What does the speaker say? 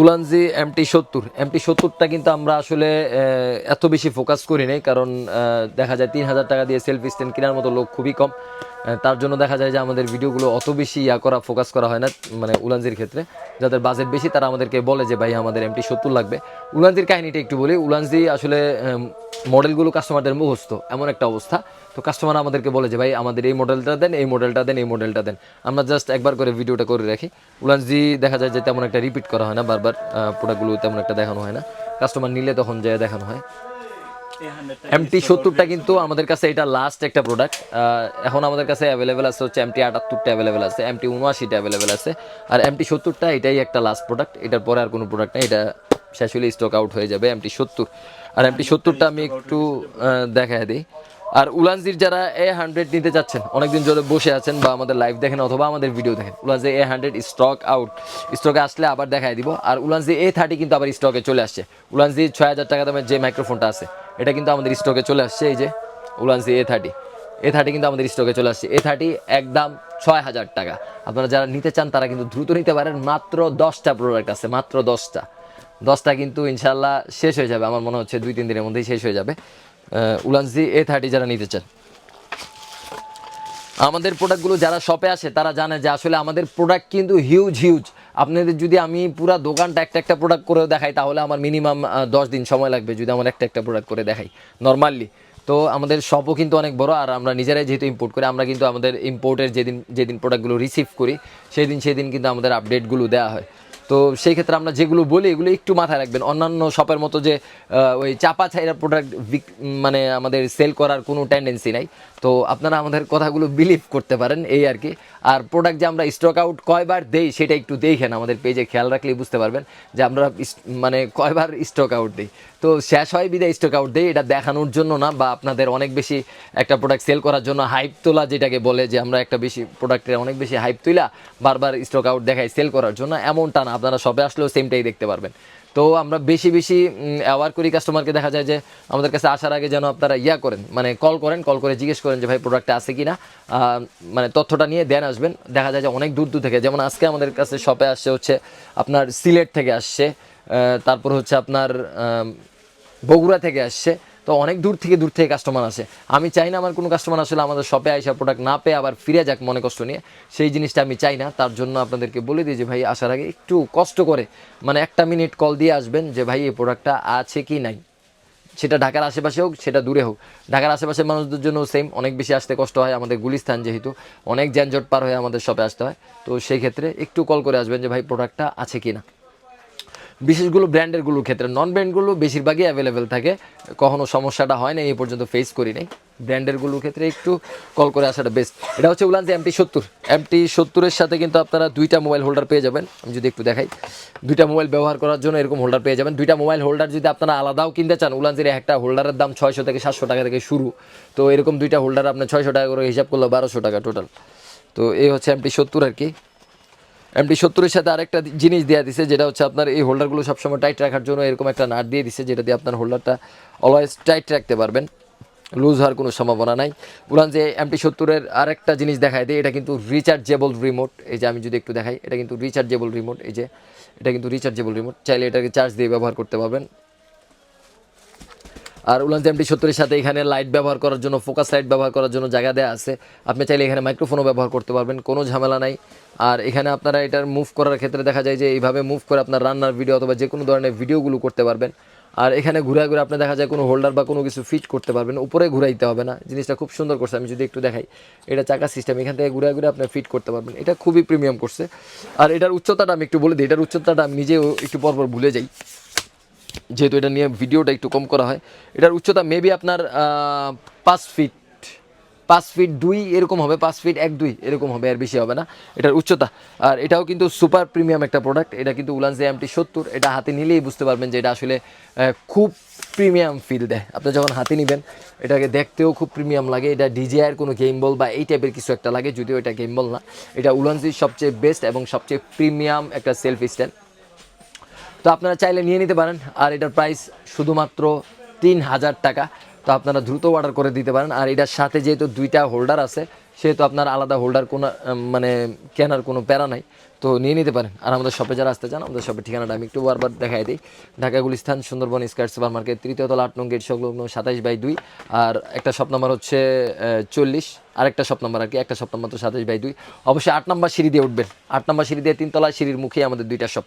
Ulanzi MT সত্তর। MT সত্তরটা কিন্তু আমরা আসলে এত বেশি ফোকাস করি নাই, কারণ দেখা যায় তিন হাজার টাকা দিয়ে সেলফি স্ট্যান্ড কেনার মতো লোক খুবই কম। তার জন্য দেখা যায় যে আমাদের ভিডিওগুলো অত বেশি ইয়া করা ফোকাস করা হয় না মানে উলানজির ক্ষেত্রে। যাদের বাজেট বেশি, তারা আমাদেরকে বলে যে, ভাই, আমাদের এমটি সত্তর লাগবে। উলানজির কাহিনিটা একটু বলি। উলানজি আসলে মডেলগুলো কাস্টমারদের মুখস্থ, এমন একটা অবস্থা। তো কাস্টমার আমাদেরকে বলে যে, ভাই, আমাদের এই মডেলটা দেন, এই মডেলটা দেন, এই মডেলটা দেন। আমরা জাস্ট একবার করে ভিডিওটা করে রাখি। উলানজি দেখা যায় যে তেমন একটা রিপিট করা হয় না, বারবার প্রোডাক্টগুলো তেমন একটা দেখানো হয় না। কাস্টমার নিলে তখন যায় দেখানো হয়। এমটি সত্তরটা কিন্তু আমাদের কাছে এটা লাস্ট একটা প্রোডাক্ট এখন আমাদের কাছে অ্যাভেলেবেল আছে হচ্ছে এমটি আটাত্তরটা অ্যাভেলেবেল আছে এমটি উনআশিটা অ্যাভেলেবেল আছে। আর এমটি সত্তরটা এটাই একটা লাস্ট প্রোডাক্ট এটার পরে আর কোনো প্রোডাক্ট নেই, এটা শেষ হলে স্টক আউট হয়ে যাবে এমটি সত্তর। আর এমটি সত্তরটা আমি একটু দেখায় দিই। আর উলানজির যারা এ হান্ড্রেড নিতে চাচ্ছেন, অনেকদিন ধরে বসে আছেন বা আমাদের লাইভ দেখেন অথবা আমাদের ভিডিও দেখেন, Ulanzi A hundred stock out স্টকে আসলে আবার দেখায় দিব। আর উলানজি এ থার্টি কিন্তু আবার স্টকে চলে আসছে। উলানজি ছয় হাজার টাকা দামের যে মাইক্রোফোনটা আছে, এটা কিন্তু আমাদের স্টকে চলে আসছে, এই যে উলানজি এ থার্টি এ থার্টি কিন্তু আমাদের স্টকে চলে আসছে। এ থার্টি একদম ছয় হাজার টাকা। আপনারা যারা নিতে চান, তারা কিন্তু দ্রুত নিতে পারেন। মাত্র দশটা প্রোডাক্ট আছে, মাত্র দশটা। দশটা কিন্তু ইনশাল্লাহ শেষ হয়ে যাবে। আমার মনে হচ্ছে দুই, তিন দিনের মধ্যেই শেষ হয়ে যাবে। উলানজি এ থার্টি যারা নিতে চান। আমাদের প্রোডাক্টগুলো যারা শপে আসে, তারা জানে যে আসলে আমাদের প্রোডাক্ট কিন্তু হিউজ হিউজ আপনাদের যদি আমি পুরো দোকানটা একটা একটা প্রোডাক্ট করে দেখাই, তাহলে আমার মিনিমাম দশ দিন সময় লাগবে যদি আমার একটা একটা প্রোডাক্ট করে দেখাই। নর্মালি তো আমাদের শপও কিন্তু অনেক বড়, আর আমরা নিজেরাই যেহেতু ইম্পোর্ট করি, আমরা কিন্তু আমাদের ইম্পোর্টের যেদিন যেদিন প্রোডাক্টগুলো রিসিভ করি সেই দিন সেদিন কিন্তু আমাদের আপডেটগুলো দেওয়া হয়। তো সেই ক্ষেত্রে আমরা যেগুলো বলি, এগুলো একটু মাথায় রাখবেন। অন্যান্য শপের মতো যে ওই চাপা ছাইরা প্রোডাক্ট মানে আমাদের সেল করার কোনো টেন্ডেন্সি নাই। তো আপনারা আমাদের কথাগুলো বিলিভ করতে পারেন, এই আর কি। আর প্রোডাক্ট যে আমরা স্টক আউট কয়বার দেই, সেটা একটু দেখেন আমাদের পেজে খেয়াল রাখলেই বুঝতে পারবেন যে আমরা মানে কয়বার স্টক আউট দিই। তো শেষ হয় বিদায় স্টক আউট দেই এটা দেখানোর জন্য না, বা আপনাদের অনেক বেশি একটা প্রোডাক্ট সেল করার জন্য হাইপ তোলা যেটাকে বলে যে আমরা একটা বেশি প্রোডাক্টের অনেক বেশি হাইপ তুলা বারবার স্টক আউট দেখাই সেল করার জন্য। এমনটা না, আপনারা সবে আসলেও সেমটাই দেখতে পারবেন। তো আমরা বেশি বেশি অ্যাওয়ার করি কাস্টমারকে দেখা যায় যে আমাদের কাছে আসার আগে যেন আপনারা ইয়া করেন মানে কল করেন কল করে জিজ্ঞেস করেন যে, ভাই প্রোডাক্টটা আছে কি না মানে তথ্যটা নিয়ে দেন আসবেন। দেখা যায় যে অনেক দূর দূর থেকে, যেমন আজকে আমাদের কাছে শপে আসছে হচ্ছে আপনার সিলেট থেকে আসছে। তারপর হচ্ছে আপনার বগুড়া থেকে আসছে। তো অনেক দূর থেকে দূর থেকে কাস্টমার আসে। আমি চাই না আমার কোনো কাস্টমার আসলে আমাদের শপে আইসা প্রোডাক্ট না পেয়ে আবার ফিরে যাক মনে কষ্ট নিয়ে। সেই জিনিসটা আমি চাই না। তার জন্য আপনাদেরকে বলে দিই যে, ভাই, আসার আগে একটু কষ্ট করে মানে একটা মিনিট কল দিয়ে আসবেন যে, ভাই, এই প্রোডাক্টটা আছে কি নাই? সেটা ঢাকার আশেপাশে হোক, সেটা দূরে হোক। ঢাকার আশেপাশের মানুষদের জন্য সেম অনেক বেশি আসতে কষ্ট হয় আমাদের গুলিস্থান যেহেতু। অনেক যানজট পার হয়ে আমাদের শপে আসতে হয়। তো সেই ক্ষেত্রে একটু কল করে আসবেন যে, ভাই প্রোডাক্টটা আছে কি না? বিশেষগুলো ব্র্যান্ডেরগুলোর ক্ষেত্রে নন ব্র্যান্ডগুলো বেশিরভাগই অ্যাভেলেবেল থাকে। কখনো সমস্যাটা হয় না, এই পর্যন্ত ফেস করি নাই। ব্র্যান্ডেরগুলোর ক্ষেত্রে একটু কল করে আসাটা বেস্ট এটা হচ্ছে উলান্স এমটি সত্তর। এমটি সত্তরের সাথে কিন্তু আপনারা দুইটা মোবাইল হোল্ডার পেয়ে যাবেন। আমি যদি একটু দেখাই। দুইটা মোবাইল ব্যবহার করার জন্য এরকম হোল্ডার পেয়ে যাবেন। দুইটা মোবাইল হোল্ডার যদি আপনারা আলাদাও কিনতে চান উলান্সের একটা হোল্ডারের দাম ছয়শো থেকে সাতশো টাকা থেকে শুরু। তো এরকম দুইটা হোল্ডার আপনার ছয়শো টাকা করে হিসাব করল বারোশো টাকা টোটাল তো এই হচ্ছে এমটি সত্তর আর কি। এমটি সত্তরের সাথে আরেকটা জিনিস দেওয়া দিছে, যেটা হচ্ছে আপনার এই হোল্ডারগুলো সবসময় টাইট রাখার জন্য এরকম একটা নাট দিয়ে দিছে, যেটা দিয়ে আপনার হোল্ডারটা অলওয়েজ টাইট রাখতে পারবেন। লুজ হওয়ার কোনো সম্ভাবনা নাই। উড়ান যে এমটি সত্তরের আরেকটা জিনিস দেখায় দেয় এটা কিন্তু রিচার্জেবল রিমোট এই যে আমি যদি একটু দেখাই, এটা কিন্তু রিচার্জেবল রিমোট এই যে, এটা কিন্তু রিচার্জেবল রিমোট চাইলে এটাকে চার্জ দিয়ে ব্যবহার করতে পারবেন। আর উলান্স এমটি সত্তরের সাথে এখানে লাইট ব্যবহার করার জন্য ফোকাস লাইট ব্যবহার করার জন্য জায়গা দেওয়া আছে। আপনি চাইলে এখানে মাইক্রোফোনও ব্যবহার করতে পারবেন, কোনো ঝামেলা নাই। আর এখানে আপনারা এটার মুভ করার ক্ষেত্রে দেখা যায় যে এইভাবে মুভ করে আপনার রান্নার ভিডিও অথবা যে কোনো ধরনের ভিডিওগুলো করতে পারবেন। আর এখানে ঘুরে ঘুরে আপনি দেখা যায় কোনো হোল্ডার বা কোনো কিছু ফিট করতে পারবেন, উপরে ঘুরাইতে হবে না। জিনিসটা খুব সুন্দর করছে, আমি যদি একটু দেখাই। এটা চাকা সিস্টেম এখান থেকে ঘুরে ঘুরে আপনি ফিট করতে পারবেন। এটা খুবই প্রিমিয়াম করছে। আর এটার উচ্চতাটা আমি একটু বলে দিই, এটার উচ্চতাটা আমি নিজেও একটু পরপর ভুলে যাই। যেহেতু এটা নিয়ে ভিডিওটা একটু কম করা হয়, এটার উচ্চতা মেবি আপনার পাঁচ ফিট পাঁচ ফিট দুই এরকম হবে, পাঁচ ফিট এক দুই এরকম হবে আর বেশি হবে না, এটার উচ্চতা। আর এটাও কিন্তু সুপার প্রিমিয়াম একটা প্রোডাক্ট এটা কিন্তু উলান্সে এমটি সত্তর, এটা হাতে নিলেই বুঝতে পারবেন যে এটা আসলে খুব প্রিমিয়াম ফিল দেয়। আপনি যখন হাতে নেবেন, এটাকে দেখতেও খুব প্রিমিয়াম লাগে, এটা ডিজিআইয়ের কোনো গেম বল বা এই টাইপের কিছু একটা লাগে, যদিও এটা গেম বল না। এটা উলান্সির সবচেয়ে বেস্ট এবং সবচেয়ে প্রিমিয়াম একটা সেলফ স্ট্যান্ড তো আপনারা চাইলে নিয়ে নিতে পারেন। আর এটার প্রাইস শুধুমাত্র তিন হাজার টাকা। তো আপনারা দ্রুত অর্ডার করে দিতে পারেন। আর এটার সাথে যেহেতু দুইটা হোল্ডার আছে, সেহেতু আপনার আলাদা হোল্ডার কোনো মানে কেনার কোনো প্যারা নাই। তো নিয়ে নিতে পারেন। আর আমাদের শপে যারা আসতে চান, আমাদের শপের ঠিকানাটা আমি একটু বারবার দেখাই দিই। Dhaka, Gulistan, Sundarban square super market তৃতীয় তলা আট নং গেট সংলগ্ন সাতাইশ বাই দুই। আর একটা শপ নাম্বার হচ্ছে চল্লিশ। আর একটা শপ নাম্বার আর কি, একটা শপ নাম্বার তো সাতাইশ বাই দুই। অবশ্যই আট নাম্বার সিঁড়ি দিয়ে উঠবেন। আট নাম্বার সিঁড়ি দিয়ে তিনতলা সিঁড়ির মুখে আমাদের দুইটা শপ